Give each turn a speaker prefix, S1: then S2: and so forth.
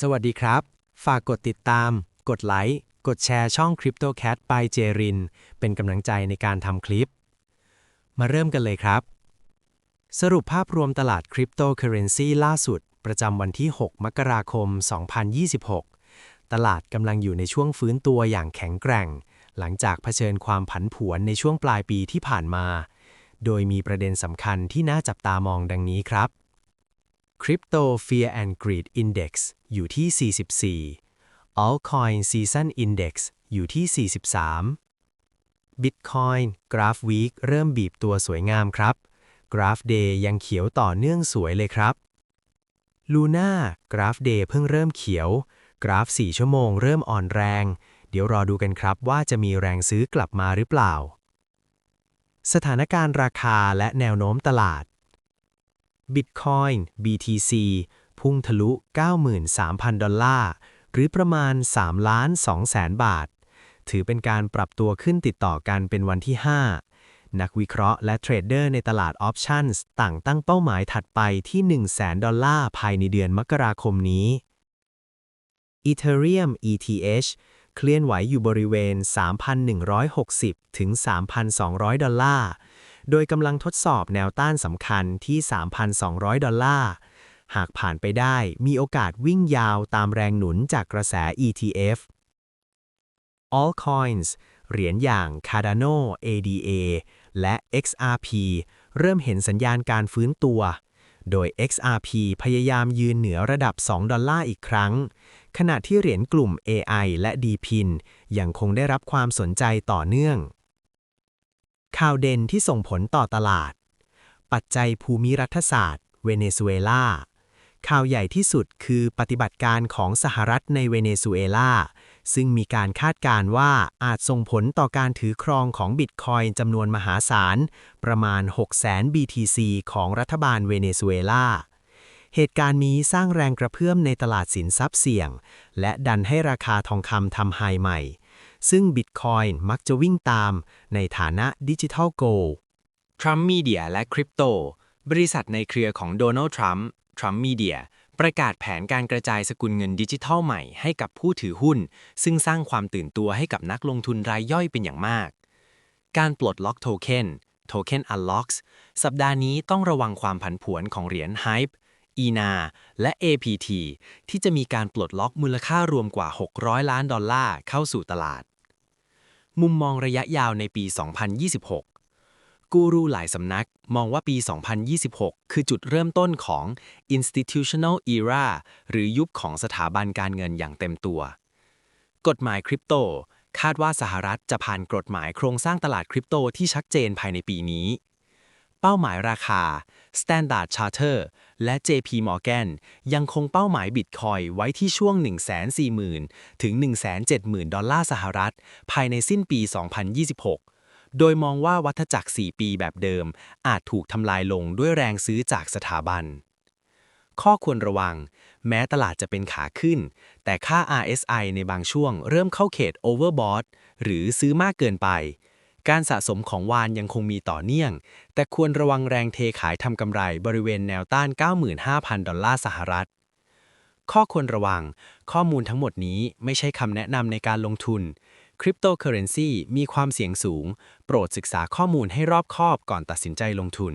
S1: สวัสดีครับ ฝากกดติดตาม กดไลค์ กดแชร์ช่อง CryptoCat by เจริน เป็นกำลังใจในการทำคลิป มาเริ่มกันเลยครับ สรุปภาพรวมตลาดคริปโตเคอเรนซีล่าสุด ประจำวันที่ 6 มกราคม 2026 ตลาดกำลังอยู่ในช่วงฟื้นตัวอย่างแข็งแกร่ง หลังจากเผชิญความผันผวนในช่วงปลายปีที่ผ่านมา โดยมีประเด็นสำคัญที่น่าจับตามองดังนี้ครับ Crypto Fear and Greed Index อยู่ที่ 44 Altcoin Season Index อยู่ที่ 43 Bitcoin Graph Week เริ่มบีบตัวสวยงามครับ Graph Day ยังเขียวต่อเนื่องสวยเลยครับ Luna Graph Day เพิ่งเริ่มเขียว กราฟ 4 ชั่วโมงเริ่มอ่อนแรง เดี๋ยวรอดูกันครับว่าจะมีแรงซื้อกลับมาหรือเปล่า สถานการณ์ราคาและแนวโน้มตลาด Bitcoin BTC พุ่งทะลุ 93,000 ดอลลาร์ หรือประมาณ3ล้าน2แสนบาท ถือเป็นการปรับตัวขึ้นติดต่อกันเป็นวันที่ 5 นักวิเคราะห์และเทรดเดอร์ในตลาดออปชั่นต่างตั้งเป้าหมายถัดไปที่ 1 0 0 0 0แสนดอลลาร์ภายในเดือนมกราคมนี้ Ethereum ETH เคลื่อนไหวอยู่บริเวณ 3,160 ถึง 3,200 ดอลลาร์ โดยกำลังทดสอบแนวต้านสำคัญที่ 3,200 ดอลลาร์ หากผ่านไปได้มีโอกาสวิ่งยาวตามแรงหนุนจากกระแส ETF Altcoins เหรียญอย่าง Cardano ADA และ XRP เริ่มเห็นสัญญาณการฟื้นตัว โดย XRP พยายามยืนเหนือระดับ 2 ดอลลาร์อีกครั้ง ขณะที่เหรียญกลุ่ม AI และ DPIN ยังคงได้รับความสนใจต่อเนื่อง ข่าวเด่นที่ส่งผลต่อตลาด ปัจจัยภูมิรัฐศาสตร์ เวเนซุเอลา ข่าวใหญ่ที่สุดคือปฏิบัติการของสหรัฐในเวเนซุเอลา ซึ่งมีการคาดการณ์ว่าอาจส่งผลต่อการถือครองของบิตคอยน์จำนวนมหาศาล ประมาณ 600,000 BTC ของรัฐบาลเวเนซุเอลาเหตุการณ์นี้สร้างแรงกระเพื่อมในตลาดสินทรัพย์เสี่ยง และดันให้ราคาทองคำทำไฮใหม่ ซึ่งบิตคอยน์มักจะวิ่งตามในฐานะดิจิทัลโกล
S2: ทรัมป์มีเดียและคริปโต บริษัทในเครือของโดนัลด์ทรัมป์ทรัมป์มีเดียประกาศแผนการกระจายสกุลเงินดิจิทัลใหม่ให้กับผู้ถือหุ้น ซึ่งสร้างความตื่นตัวให้กับนักลงทุนรายย่อยเป็นอย่างมาก การปลดล็อกโทเค็นโทเค็น Unlocks สัปดาห์นี้ต้องระวังความผันผวนของเหรียญ Hype ENA และ APT ที่จะมีการปลดล็อกมูลค่ารวมกว่า 600 ล้านดอลลาร์เข้าสู่ตลาด มุมมองระยะยาวในปี 2026 กูรูหลายสำนักมองว่าปี 2026 คือจุดเริ่มต้นของ institutional era หรือยุคของสถาบันการเงินอย่างเต็มตัว กฎหมายคริปโต คาดว่าสหรัฐจะผ่านกฎหมายโครงสร้างตลาดคริปโตที่ชัดเจนภายในปีนี้ เป้าหมายราคา Standard Charter และ JP Morgan ยังคงเป้าหมายบิตคอยไว้ที่ช่วง 140,000 ถึง 170,000 ดอลลาร์สหรัฐ ภายในสิ้นปี 2026 โดยมองว่าวัฏจักร 4 ปีแบบเดิม อาจถูกทำลายลงด้วยแรงซื้อจากสถาบัน ข้อควรระวัง แม้ตลาดจะเป็นขาขึ้น แต่ค่า RSI ในบางช่วงเริ่มเข้าเขต overbought หรือซื้อมากเกินไป การสะสมของวานยังคงมีต่อเนื่อง แต่ควรระวังแรงเทขายทำกำไรบริเวณแนวต้าน 95,000 ดอลลาร์สหรัฐ ข้อควรระวัง ข้อมูลทั้งหมดนี้ไม่ใช่คำแนะนำในการลงทุน คริปโตเคอเรนซีมีความเสี่ยงสูง โปรดศึกษาข้อมูลให้รอบคอบก่อนตัดสินใจลงทุน